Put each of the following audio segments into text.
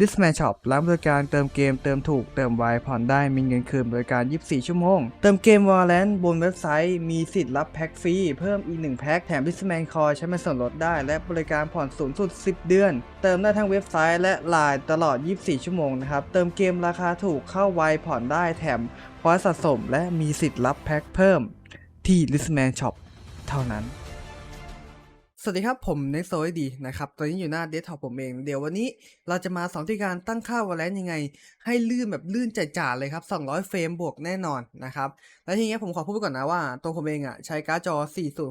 l i s t m a n Shop ร้านบริการเติมเกมเติมถูกเติมไวผ่อนได้มีเงินคืนบริการ 24 ชั่วโมง เติมเกม Valorant บนเว็บไซต์ มีสิทธิ์รับแพ็คฟรี เพิ่มอีก 1 แพ็คแถม l i s t m a n Coin ใช้เป็นส่วนลดได้ และบริการผ่อนสูงสุด 10 เดือน เติมได้ทั้งเว็บไซต์และไลน์ตลอด 24 ชั่วโมงนะครับ เติมเกมราคาถูกเข้าไวผ่อนได้แถมพอยสะสม และมีสิทธิ์รับแพ็คเพิ่ม ที่ l i s t m a n Shop เท่านั้น สวัสดีครับ ผมเน็กโซดีนะครับ ตอนนี้อยู่หน้าเดสก์ท็อปผมเอง เดี๋ยววันนี้เราจะมาสอนวิธีการตั้งค่าวอลเลนยังไง ให้ลื่นแบบลื่นจ๋าๆเลยครับ 200 เฟรมบวกแน่นอนนะครับ แล้วทีนี้ผมขอพูดไปก่อนนะว่า ตัวผมเองอะใช้การ์ดจอ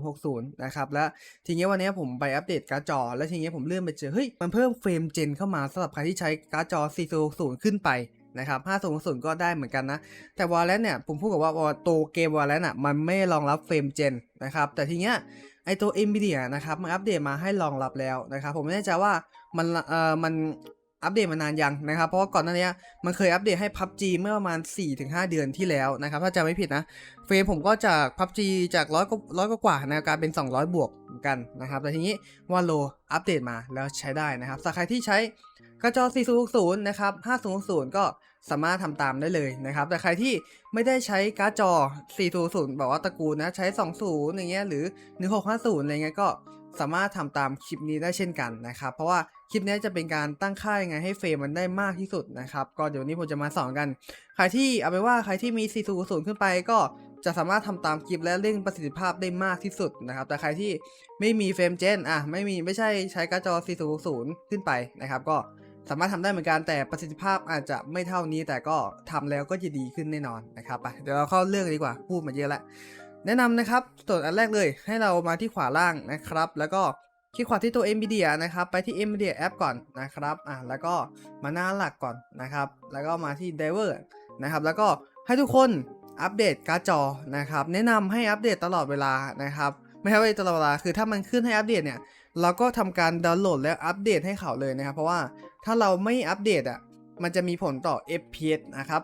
4060 นะครับ และทีนี้วันนี้ผมไปอัปเดตการ์ดจอ แล้วทีนี้ผมเลื่อนไปเจอ เฮ้ย มันเพิ่มเฟรมเจนเข้ามาสำหรับใครที่ใช้การ์ดจอ 4060 ขึ้นไป นะครับ5060ก็ได้เหมือนกันนะ แต่วอลเลนเนี่ยผมพูดกับว่าตัวเกมวอลเลนอะมันไม่รองรับเฟรมเจนนะครับ แต่ทีเนี้ยไอตัว NVIDIA นะครับมันอัปเดตมาให้รองรับแล้วนะครับ ผมไม่แน่ใจว่ามันเอ่อมันอัปเดตมานานยังนะครับ เพราะว่าก่อนหน้านี้มันเคยอัปเดตให้ PUBG เมื่อประมาณ 4-5 เดือนที่แล้วนะครับ ถ้าจำไม่ผิดนะ เฟรมผมก็จาก PUBG จากร้อยก็ร้อยกว่านะกลายเป็น 200 บวกกันนะครับ แต่ทีนี้ว่าโลอัปเดตมาแล้วใช้ได้นะครับสำหรับใครที่ใช้กระจอ 4060 นะครับ 5060 ก็ สามารถทำตามได้เลยนะครับ แต่ใครที่ไม่ได้ใช้การ์ดจอ400แบบว่าตระกูลนะ ใช้ 20 อย่างเงี้ยหรือ 1650 อะไรเงี้ยก็สามารถทำตามคลิปนี้ได้เช่นกันนะครับ เพราะว่าคลิปนี้จะเป็นการตั้งค่ายังไงให้เฟรมมันได้มากที่สุดนะครับก็เดี๋ยวนี้ผมจะมาสอนกัน ใครที่เอาไปนว่าใครที่มี400ขึ้นไปก็จะสามารถทำตามคลิปและเร่งประสิทธิภาพได้มากที่สุดนะครับ แต่ใครที่ไม่มีเฟรมเจนอะไม่มีไม่ใช่ใช้การ์ดจอ400ขึ้นไปนะครับ ก็ สามารถทำได้เหมือนกันแต่ประสิทธิภาพอาจจะไม่เท่านี้ แต่ก็ทำแล้วก็จะดีขึ้นแน่นอนนะครับไปเดี๋ยวเราเข้าเรื่องดีกว่าพูดมาเยอะแล้วแนะนำนะครับส่วนอันแรกเลยให้เรามาที่ขวาล่างนะครับ แล้วก็คลิกขวาที่ตัว NVIDIA นะครับ ไปที่ NVIDIA App ก่อนนะครับอะแล้วก็มาหน้าหลักก่อนนะครับ แล้วก็มาที่ Driver นะครับ แล้วก็ให้ทุกคนอัปเดตการ์ดจอนะครับ แนะนำให้อัปเดตตลอดเวลานะครับ ไม่ใช่ว่าตลอดเวลาคือถ้ามันขึ้นให้อัปเดตเนี่ย เราก็ทำการดาวน์โหลดแล้วอัปเดตให้เขาเลยนะครับ เพราะว่า ถ้าเราไม่อัปเดตอะ มันจะมีผลต่อ FPS นะครับ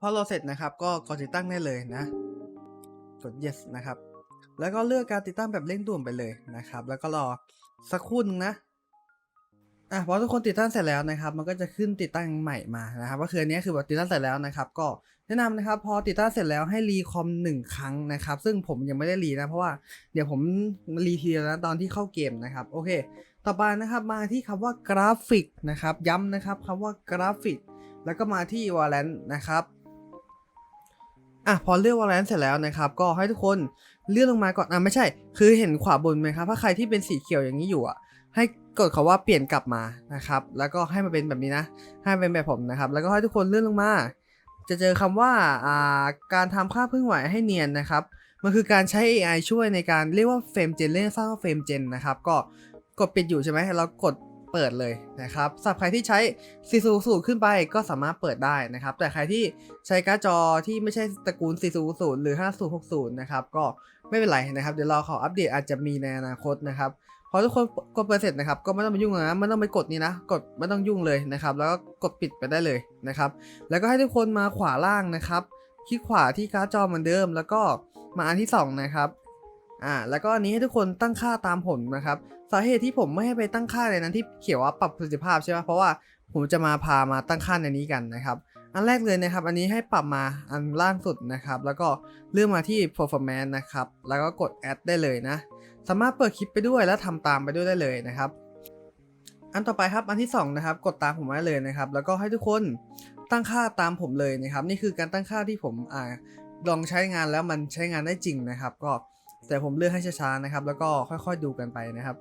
พอเราเสร็จนะครับก็กดติดตั้งได้เลยนะ กด yes นะครับ แล้วก็เลือกการติดตั้งแบบเร่งด่วนไปเลยนะครับ แล้วก็รอสักครู่นึงนะ อะพอทุกคนติดตั้งเสร็จแล้วนะครับ มันก็จะขึ้นติดตั้งใหม่มานะครับก็คืออันนี้คือแบบติดตั้งเสร็จแล้วนะครับ ก็แนะนำนะครับ พอติดตั้งเสร็จแล้วให้รีคอมหนึ่งครั้งนะครับ ซึ่งผมยังไม่ได้รีนะเพราะว่าเดี๋ยวผมรีทีเดียวนะตอนที่เข้าเกมนะครับโอเค ต่อไปนะครับมาที่คำว่ากราฟิกนะครับ ย้ำนะครับคำว่ากราฟิก แล้วก็มาที่ Valorant นะครับอะพอเลือก Valorant เสร็จแล้วนะครับ ก็ให้ทุกคนเลื่อนลงมาก่อนอะไม่ใช่ คือเห็นขวาบนไหมครับถ้าใครที่เป็นสีเขียวอย่างนี้อยู่อะให้ กดคาว่าเปลี่ยนกลับมานะครับ แล้วก็ให้มันเป็นแบบนี้นะ ให้เป็นแบบผมนะครับ แล้วก็ให้ทุกคนเลื่อนลงมา จะเจอคำว่าอ่าการทำค่าพึ่งไหวให้เนียนนะครับ มันคือการใช้ AI ช่วยในการเรียกว่าเฟรมเจนเรียกสร้างว่าเฟรมเจนนะครับ ก็กดปิดอยู่ใช่ไหมเรากดเปิดเลยนะครับสำหรับใครที่ใช้400ขึ้นไปก็สามารถเปิดได้นะครับ แต่ใครที่ใช้การ์ดจอที่ไม่ใช่ตระกูล400หรือ 5060 นะครับ ก็ไม่เป็นไรนะครับ เดี๋ยวรอเขาอัปเดตอาจจะมีในอนาคตนะครับ พอทุกคนกดเปิดเสร็จนะครับก็ไม่ต้องไปยุ่งนะไม่ต้องไปกดนี่นะกดไม่ต้องยุ่งเลยนะครับ แล้วก็กดปิดไปได้เลยนะครับ แล้วก็ให้ทุกคนมาขวาล่างนะครับคลิกขวาที่การ์ดจอเหมือนเดิม แล้วก็มาอันที่สองนะครับอ่าแล้วก็อันนี้ให้ทุกคนตั้งค่าตามผลนะครับสาเหตุที่ผมไม่ให้ไปตั้งค่าในนั้นที่เขียนว่าปรับประสิทธิภาพใช่ไหมเพราะว่าผมจะมาพามาตั้งค่าในนี้กันนะครับ อันแรกเลยนะครับ อันนี้ให้ปรับมาอันล่างสุดนะครับ แล้วก็เลือกมาที่ performance นะครับ แล้วก็กด add ได้เลยนะ สามารถเปิดคลิปไปด้วยและทำตามไปด้วยได้เลยนะครับ อันต่อไปครับอันที่สองนะครับ กดตามผมไว้เลยนะครับ แล้วก็ให้ทุกคนตั้งค่าตามผมเลยนะครับ นี่คือการตั้งค่าที่ผมอ่าลองใช้งานแล้วมันใช้งานได้จริงนะครับ ก็แต่ผมเลือกให้ช้าๆนะครับ แล้วก็ค่อยๆดูกันไปนะครับ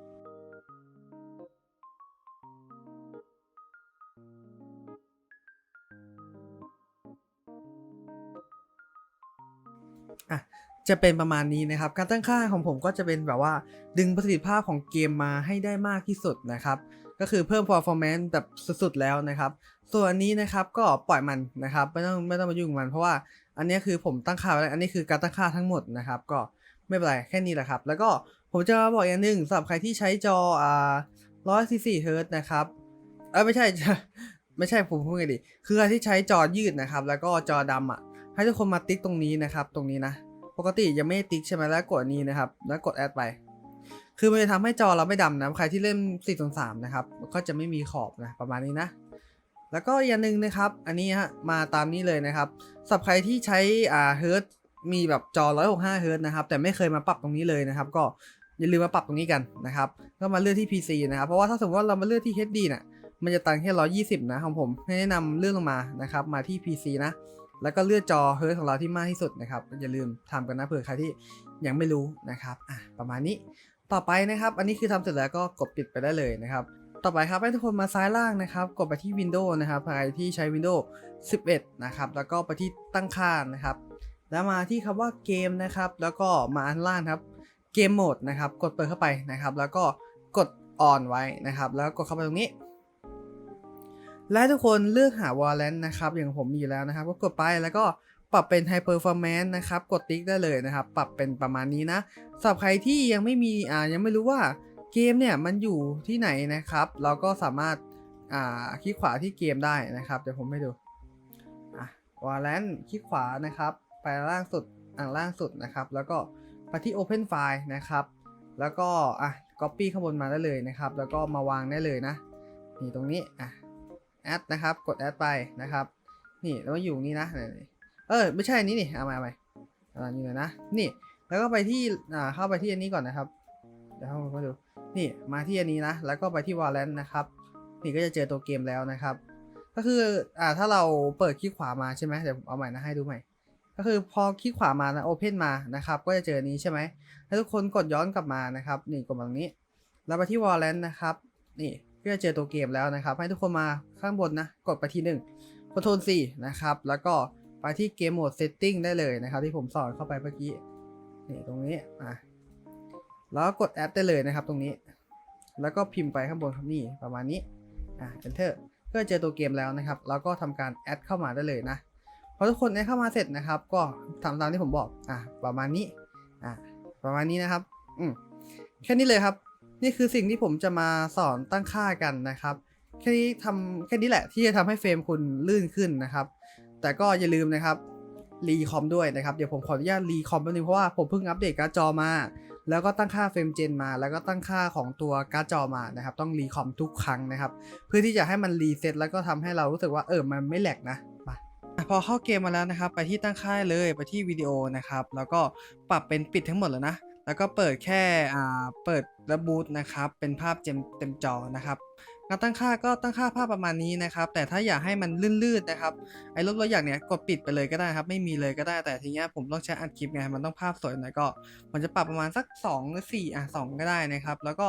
จะเป็นประมาณนี้นะครับ การตั้งค่าของผมก็จะเป็นแบบว่า ดึงประสิทธิภาพของเกมมาให้ได้มากที่สุดนะครับ ก็คือเพิ่ม performance แบบสุดๆแล้วนะครับ ส่วนอันนี้นะครับก็ปล่อยมันนะครับ ไม่ต้องไม่ต้องมายุ่งมัน เพราะว่าอันนี้คือผมตั้งค่าไว้แล้วอันนี้คือการตั้งค่าทั้งหมดนะครับ ก็ไม่เป็นไรแค่นี้แหละครับ แล้วก็ผมจะมาบอกอย่างหนึ่งสำหรับใครที่ใช้จออ่า144เฮิร์ตนะครับเออไม่ใช่ไม่ใช่ผมพูดไงดี คือใครที่ใช้จอยืดนะครับ แล้วก็จอดำอะให้ทุกคนมาติ๊กตรงนี้นะครับ ตรงนี้นะ กติยังไม่ติ๊กใช่ไหมแล้วกดนี้นะครับ แล้วกดแอดไป คือมันจะทำให้จอเราไม่ดำนะใครที่เล่น4 3นะครับก็จะไม่มีขอบนะประมาณนี้นะ แล้วก็อย่างหนึ่งนะครับ อันนี้ฮะมาตามนี้เลยนะครับสำหรับใครที่ใช้อ่าเฮิร์ตมีแบบจอ 165เฮิร์ตนะครับแต่ไม่เคยมาปรับตรงนี้เลยนะครับ ก็อย่าลืมมาปรับตรงนี้กันนะครับก็มาเลือกที่ PC นะครับเพราะว่าถ้าสมมติว่าเรามาเลือกที่ HD น่ะมันจะตันแค่ 120 นะของผม ให้แนะนำเลื่อนลงมานะครับ มาที่ PC นะ แล้วก็เลือกจอเฮิร์ตของเราที่มากที่สุดนะครับอย่าลืมทำกันนะเผื่อใครที่ยังไม่รู้นะครับอะประมาณนี้ต่อไปนะครับ อันนี้คือทำเสร็จแล้วก็กดปิดไปได้เลยนะครับต่อไปครับให้ทุกคนมาซ้ายล่างนะครับ กดไปที่ Windows นะครับใครที่ใช้ Windows 11 นะครับ แล้วก็ไปที่ตั้งค่านะครับ แล้วมาที่คำว่าเกมนะครับ แล้วก็มาอันล่างครับเกมโหมดนะครับ กดเปิดเข้าไปนะครับ แล้วก็กดออนไว้นะครับ แล้วกดเข้าไปตรงนี้ และทุกคนเลือกหา Valorant นะครับ อย่างผมมีอยู่แล้วนะครับ ก็กดไปแล้วก็ปรับเป็น High Performance นะครับ กดติ๊กได้เลยนะครับ ปรับเป็นประมาณนี้นะสำหรับใครที่ยังไม่มีอ่ายังไม่รู้ว่าเกมเนี่ยมันอยู่ที่ไหนนะครับ เราก็สามารถอ่าคลิกขวาที่เกมได้นะครับ เดี๋ยวผมให้ดูอะ Valorant คลิกขวานะครับ ไปล่างสุดอ่างล่างสุดนะครับ แล้วก็ไปที่ Open File นะครับ แล้วก็อะ Copy ข้างบนมาได้เลยนะครับ แล้วก็มาวางได้เลยนะนี่ตรงนี้อะ แอดนะครับ กดแอดไปนะครับ นี่แล้วมาอยู่นี่นะเออไม่ใช่นี้นี่เอามาเอามาอ่านี่เลยนะนี่แล้วก็ไปที่อ่าเข้าไปที่อันนี้ก่อนนะครับเดี๋ยวเข้ามาดูนี่มาที่อันนี้นะ แล้วก็ไปที่ Valorant นะครับ นี่ก็จะเจอตัวเกมแล้วนะครับ ก็คืออ่าถ้าเราเปิดคลิกขวามาใช่ไหมเดี๋ยวผมเอาใหม่นะให้ดูใหม่ ก็คือพอคลิกขวามานะ Open มานะครับ ก็จะเจอนี้ใช่ไหมให้ทุกคนกดย้อนกลับมานะครับ นี่กดตรงนี้ แล้วไปที่ Valorant นะครับ นี่ ก็จะเจอตัวเกมแล้วนะครับ ให้ทุกคนมาข้างบนนะ กดไปที่1 Control C นะครับ แล้วก็ไปที่เกมโหมด Setting ได้เลยนะครับ ที่ผมสอนเข้าไปเมื่อกี้นี่ตรงนี้อะแล้วกดแอดได้เลยนะครับตรงนี้ แล้วก็พิมพ์ไปข้างบนครับนี่ประมาณนี้อะ enter ก็เจอตัวเกมแล้วนะครับ แล้วก็ทำการแอดเข้ามาได้เลยนะพอทุกคนแอดเข้ามาเสร็จนะครับ ก็ทำตามที่ผมบอกอะประมาณนี้อะประมาณนี้นะครับอืมแค่นี้เลยครับ นี่คือสิ่งที่ผมจะมาสอนตั้งค่ากันนะครับแค่นี้ทำแค่นี้แหละที่จะทำให้เฟรมคุณลื่นขึ้นนะครับ แต่ก็อย่าลืมนะครับรีคอมด้วยนะครับ เดี๋ยวผมขออนุญาตรีคอมแป๊บนึงเพราะว่าผมเพิ่งอัปเดตการ์ดจอมา แล้วก็ตั้งค่าเฟรมเจนมา แล้วก็ตั้งค่าของตัวการ์ดจอมานะครับ ต้องรีคอมทุกครั้งนะครับ เพื่อที่จะให้มันรีเซ็ตแล้วก็ทำให้เรารู้สึกว่าเออมันไม่แหลกนะมาพอเข้าเกมมาแล้วนะครับ ไปที่ตั้งค่าเลยไปที่วิดีโอนะครับ แล้วก็ปรับเป็นปิดทั้งหมดแล้วนะ แล้วก็เปิดแค่อ่าเปิดระบูตนะครับ เป็นภาพเต็มเต็มจอนะครับการตั้งค่าก็ตั้งค่าภาพประมาณนี้นะครับ แต่ถ้าอยากให้มันลื่นๆนะครับไอ้ลบตัวอย่างเนี้ยกดปิดไปเลยก็ได้ครับ ไม่มีเลยก็ได้แต่ทีเนี้ยผมต้องใช้อัดคลิปไงมันต้องภาพสวยหน่อยก็ผมจะปรับประมาณสัก2หรือ4อะ2ก็ได้นะครับ แล้วก็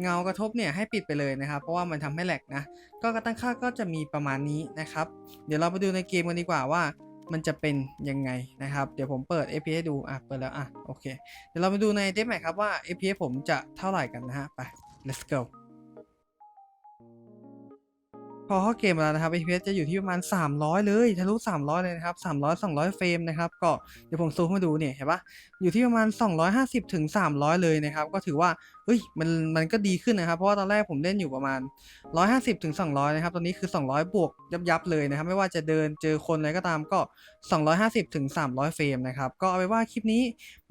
เงากระทบเนี่ยให้ปิดไปเลยนะครับ เพราะว่ามันทำให้แหลกนะก็การตั้งค่าก็จะมีประมาณนี้นะครับ เดี๋ยวเราไปดูในเกมกันดีกว่าว่า มันจะเป็นยังไงนะครับ เดี๋ยวผมเปิด API ให้ดู อะ เปิดแล้ว อะ โอเค เดี๋ยวเราไปดูในเดฟแมครับว่า API ผมจะเท่าไหร่กันนะฮะ ไป let's go พอเข้าเกมแล้วนะครับ FPS จะอยู่ที่ประมาณ 300 เลยทะลุ 300 เลยนะครับ 300 200 เฟรมนะครับก็เดี๋ยวผมซูมให้ดูเนี่ยเห็นปะอยู่ที่ประมาณ 250ถึง300 เลยนะครับ ก็ถือว่าเฮ้ยมันมันก็ดีขึ้นนะครับ เพราะว่าตอนแรกผมเล่นอยู่ประมาณ 150ถึง200 นะครับ ตอนนี้คือ 200 บวกยับยับเลยนะครับ ไม่ว่าจะเดินเจอคนอะไรก็ตามก็ 250ถึง300 เฟรมนะครับก็เอาไปว่าคลิปนี้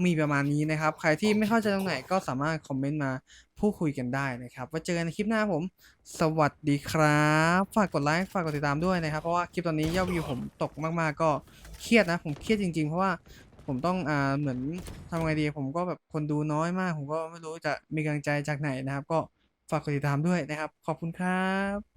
มีประมาณนี้นะครับ ใครที่ไม่เข้าใจตรงไหนก็สามารถคอมเมนต์มา พูดคุยกันได้นะครับไว้เจอกันในคลิปหน้าผม สวัสดีครับ ฝากกดไลค์ฝากกดติดตามด้วยนะครับ เพราะว่าคลิปตอนนี้ยอดวิวผมตกมากๆ ก็เครียดนะ ผมเครียดจริงๆ เพราะว่าผมต้องอ่าเหมือนทำไงดี ผมก็แบบคนดูน้อยมาก ผมก็ไม่รู้จะมีกำลังใจจากไหนนะครับ ก็ฝากกดติดตามด้วยนะครับ ขอบคุณครับ